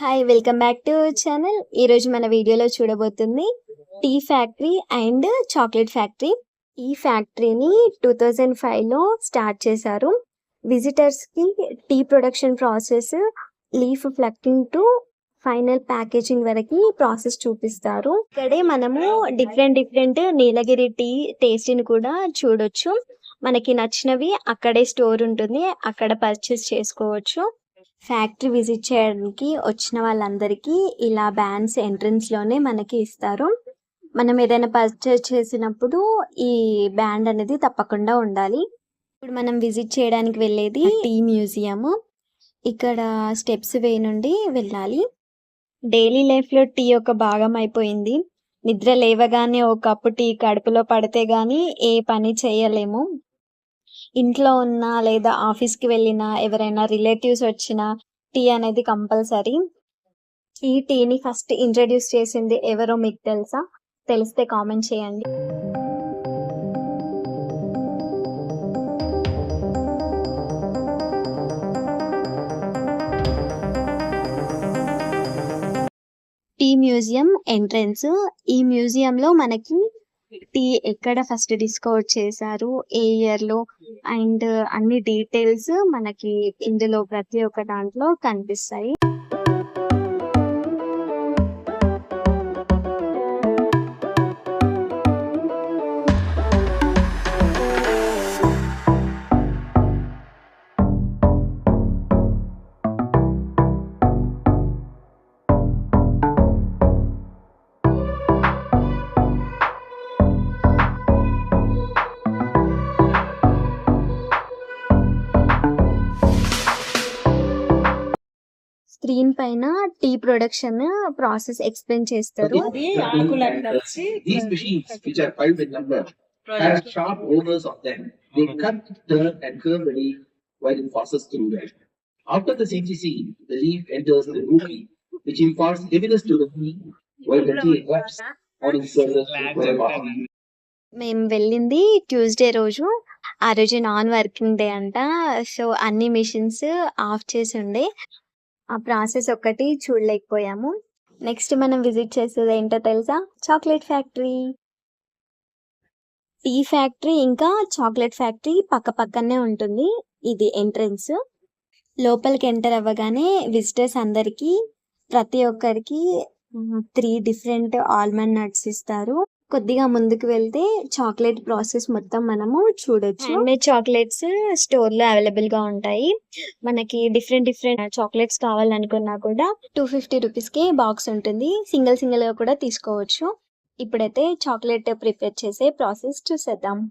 Hi welcome back to channel ఈరోజు మన వీడియోలో చూడబోతుంది tea factory and chocolate factory. ఈ ఫ్యాక్టరీని టూ థౌజండ్ ఫైవ్లో స్టార్ట్ చేశారు. విజిటర్స్కి tea production process leaf plucking to final packaging వరకు ప్రాసెస్ చూపిస్తారు. ఇక్కడే మనము డిఫరెంట్ డిఫరెంట్ నీలగిరి టీ టేస్ట్ని కూడా చూడొచ్చు. మనకి నచ్చినవి అక్కడే స్టోర్ ఉంటుంది అక్కడ పర్చేస్ చేసుకోవచ్చు. ఫ్యాక్టరీ విజిట్ చేయడానికి వచ్చిన వాళ్ళందరికీ ఇలా బ్యాండ్స్ ఎంట్రన్స్లోనే మనకి ఇస్తారు. మనం ఏదైనా పర్చేస్ చేసినప్పుడు ఈ బ్యాండ్ అనేది తప్పకుండా ఉండాలి. ఇప్పుడు మనం విజిట్ చేయడానికి వెళ్ళేది టీ మ్యూజియం ఇక్కడ స్టెప్స్ వే నుండి వెళ్ళాలి. డైలీ లైఫ్లో టీ ఒక భాగం అయిపోయింది. నిద్ర లేవగానే ఒక కప్పు టీ కడుపులో పడితే కానీ ఏ పని చేయలేము. ఇంట్లో ఉన్న లేదా ఆఫీస్కి వెళ్ళిన ఎవరైనా రిలేటివ్స్ వచ్చిన టీ అనేది కంపల్సరీ. ఈ టీని ఫస్ట్ ఇంట్రడ్యూస్ చేసింది ఎవరో మీకు తెలుసా? తెలిస్తే కామెంట్ చేయండి. Tea museum entrance. ఈ మ్యూజియం లో మనకి టీ ఎక్కడ ఫస్ట్ డిస్కవర్ చేశారు ఏ ఇయర్లో? అండ్ అన్ని డీటెయిల్స్ మనకి ఇందులో ప్రతి ఒక్క దాంట్లో కనిపిస్తాయి. స్క్రీన్ పైన టీ ప్రొడక్షన్ ప్రాసెస్ ఎక్స్ప్లెయిన్ చేస్తారు. మేము వెళ్ళింది ట్యూస్డే రోజు. ఆ రోజు నాన్ వర్కింగ్ డే అంట. సో అన్ని మిషన్స్ ఆఫ్ చేసి ఉండే. ఆ ప్రాసెస్ ఒక్కటి చూడలేకపోయాము. నెక్స్ట్ మనం విజిట్ చేసేది ఏంటో తెలుసా? Chocolate factory. టీ ఫ్యాక్టరీ ఇంకా చాక్లెట్ ఫ్యాక్టరీ పక్క పక్కనే ఉంటుంది. ఇది ఎంట్రన్స్. లోపలికి ఎంటర్ అవ్వగానే విజిటర్స్ అందరికీ ప్రతి ఒక్కరికి త్రీ డిఫరెంట్ ఆల్మండ్ నట్స్ ఇస్తారు. కొద్దిగా ముందుకు వెళ్తే చాక్లెట్ ప్రాసెస్ మొత్తం మనము చూడొచ్చు. హ్యాండ్మేడ్ చాక్లెట్స్ స్టోర్లో అవైలబుల్గా ఉంటాయి. మనకి డిఫరెంట్ డిఫరెంట్ చాక్లెట్స్ కావాలనుకున్నా కూడా టూ ఫిఫ్టీ రూపీస్కి బాక్స్ ఉంటుంది. సింగిల్ సింగిల్గా కూడా తీసుకోవచ్చు. ఇప్పుడైతే చాక్లెట్ ప్రిపేర్ చేసే ప్రాసెస్ చూసేద్దాం.